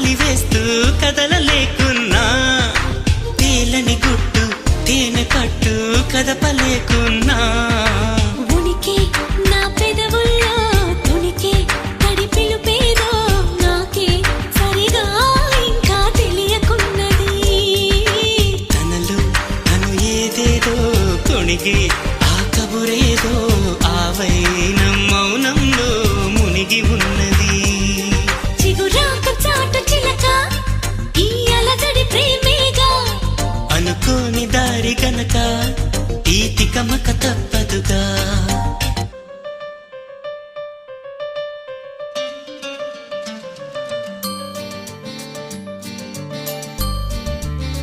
గాలి వేస్తూ కదలలేకున్నా తేలని గుట్టు తేనె కట్టు కదపలేకున్నా నా నాకే సరిగా ఇంకా తను ఏదేదో ఆ కబురేదో ఆవై మౌనంలో మునిగి ఉన్నది. కనక ఈ తికమక